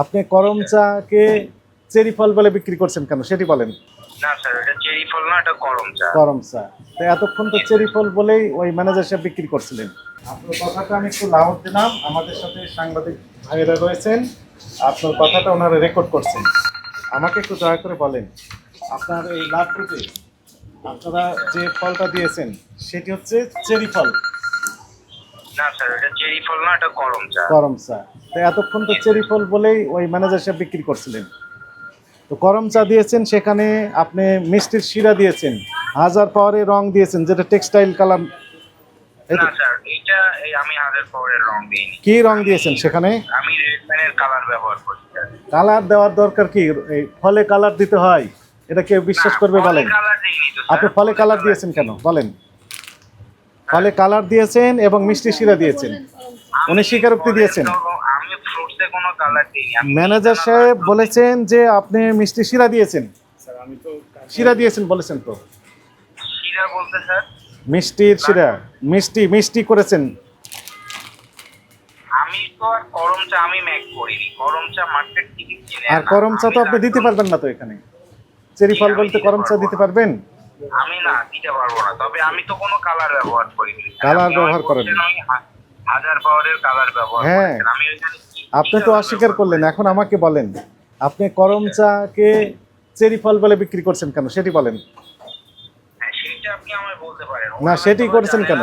আপনি করম চাকে চেরি ফল বলে বিক্রি করছেন কেন? সেটি বলেন। না স্যার এটা চেরি ফল না এটা করম চা। করম চা। তো এতক্ষণ তো চেরি ফল বলেই ওই ম্যানেজার সাহেব বিক্রি করছিলেন। আপনার কথাটা আমি একটু লাউড দিলাম। আমাদের সাথে সাংবাদিক ভাইয়েরা রয়েছেন। আপনার কথাটা ওনারা রেকর্ড করছেন। আমাকে একটু দয়া করে বলেন আপনার এই লাভ গ্রুপে আপনারা যে ফলটা দিয়েছেন সেটি হচ্ছে চেরি ফল। না স্যার চেরি ফল না এটা করম চা। করম চা। তো এতক্ষণ তো চেরি ফল বলেই ওই ম্যানেজার সাহেব বিক্রি করছিলেন। তো করম চা দিয়েছেন সেখানে আপনি মিষ্টির শিরা দিয়েছেন হাজার পাওয়ারে রং দিয়েছেন যেটা টেক্সটাইল কালার। না স্যার এইটা এই আমি হাজার পাওয়ারের রং দিইনি। কি রং দিয়েছেন সেখানে? আমি রেডম্যানের কালার ব্যবহার করি কালার দেওয়ার দরকার কি? এই ফলে কালার দিতে হয় এটা কেউ বিশ্বাস করবে বলেন। আপনি ফলে কালার দিয়েছেন কেন? বলেন। ফলে কালার দিয়েছেন এবং মিষ্টি শিরা দিয়েছেন। উনি স্বীকারোক্তি দিয়েছেন। আমি ফ্রুটসে কোনো কালার দিইনি। ম্যানেজার সাহেব বলেছেন যে আপনি মিষ্টি শিরা দিয়েছেন। শিরা দিয়েছেন বলেছেন তো। শিরা বলতে স্যার? মিষ্টির শিরা। মিষ্টি মিষ্টি করেছেন। আমি তো আর করম চা আমি ম্যাক করিনি। করম চা মার্কেট থেকে কিনে আর করম চা তো আপনি দিতে পারবেন না তো এখানে। চেরি ফল বলতে করম চা দিতে পারবেন? আমি না দিতে পারব না। তবে আমি তো কোনো কালার ব্যবহার করিনি। কালার ব্যবহার করেন হাজার পাওয়ারের কালার ব্যবহার হ্যাঁ। আমি ওইখানে আপনি তো অস্বীকার করলেন এখন আমাকে বলেন। আপনি করম চাকে চেরি ফল বলে বিক্রি করছেন কেন? সেটি বলেন। হ্যাঁ, সেইটা আপনি আমায় বলতে পারেন। না, সেটি করেছেন কেন?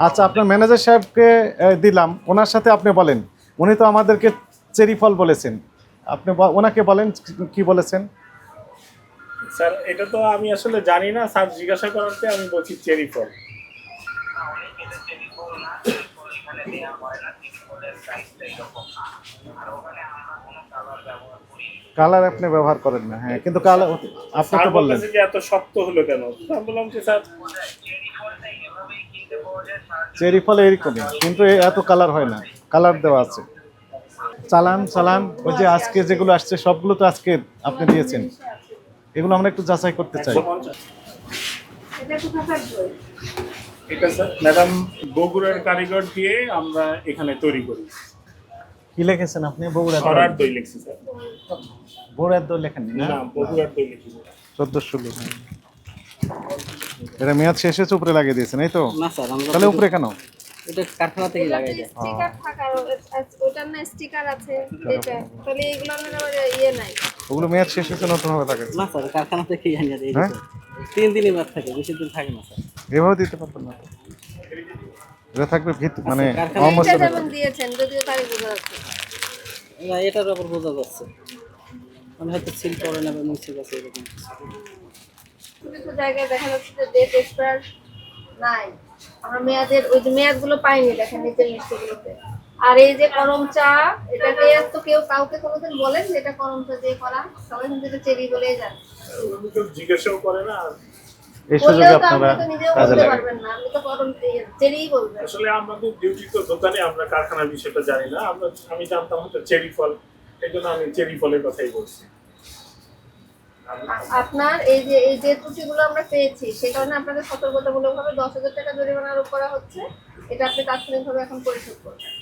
আচ্ছা আপনার ম্যানেজার সাহেবকে দিলাম। ওনার সাথে আপনি বলেন। উনি তো আমাদেরকে চেরি ফল বলেছেন। আপনি ওনাকে বলেন কি বলেছেন? স্যার এটা তো আমি আসলে জানি না। স্যার জিজ্ঞাসা করাতে আমি বলছি চেরি ফল। হয় না, এরকম না। আর ওখানে আমরা কোনো কালার ব্যবহার করিনি। কালার আপনি ব্যবহার করেন না হ্যাঁ কিন্তু কালার আপনি তো বললেন। যে এত শক্ত হলো কেন? আমি বললাম যে স্যার চেরি ফল এরকমই কিন্তু এ- এত কালার হয় না কালার দেওয়া আছে। চালান চালান ওই যে আজকে যেগুলো আসছে সবগুলো তো আজকে আপনি দিয়েছেন। এগুলো আমরা একটু যাচাই করতে চাই। এটা স্যার ম্যাডাম বগুড়ার কারিগর দিয়ে আমরা এখানে তৈরি করি। কি লিখেছেন আপনি? বগুড়া সরার দই লিখছি স্যার। বগুড়ার দই লেখেন না বগুড়ার দই লিখি। স্যার। চোদ্দ এটা মেয়াদ শেষ হয়েছে উপরে লাগিয়ে দিয়েছেন এই তো? না স্যার আমরা তাহলে উপরে কেন? এটা কারখানা থেকে লাগাই যায় স্টিকার থাকার ওটার না স্টিকার আছে এটা তাহলে এগুলো আবার ইয়ে নাই। ওগুলো মেয়াদ শেষ হয়েছে নতুন না স্যার কারখানা থেকে আনিয়ে দেয় হ্যাঁ? তিন দিনই বাদ থাকে বেশি দিন থাকে না স্যার। এভাবে দিতে পারবেন না। এটা থাকবে ভিত মানে কারখানা- যেমন দিয়েছেন যদিও বোঝা যাচ্ছে। না এটার উপর বোঝা যাচ্ছে। মানে হয়তো সিল করে নেবে মুছে গেছে এরকম কিছু। জায়গায় দেখা যাচ্ছে যে ডেট এক্সপায়ার নাই। আমরা মেয়াদের ওই যে মেয়াদগুলো পাইনি দেখেন নিচের মিষ্টিগুলোতে আর এই যে করম চা এটাকে তো কেউ কাউকে কোনোদিন বলেন যে এটা করম চা দিয়ে করা। সবাই কিন্তু এটা চেরি বলেই জানে। জিজ্ঞাসাও করে না আর এই সুযোগে তো আপনারা কাজে বলতে না। আপনি তো করম চেরিই বলবেন আসলে আমাদের ডিউটি তো দোকানে আমরা কারখানার বিষয়টা জানি না। আমরা আমি জানতাম হয়তো চেরি ফল। এই জন্য আমি চেরি ফলের কথাই বলছি। আপনার এই যে এই যে ত্রুটিগুলো আমরা পেয়েছি সে কারণে আপনাকে সতর্কতামূলকভাবে দশ হাজার টাকা জরিমানা আরোপ করা হচ্ছে। এটা আপনি তাৎক্ষণিকভাবে এখন পরিশোধ করবেন।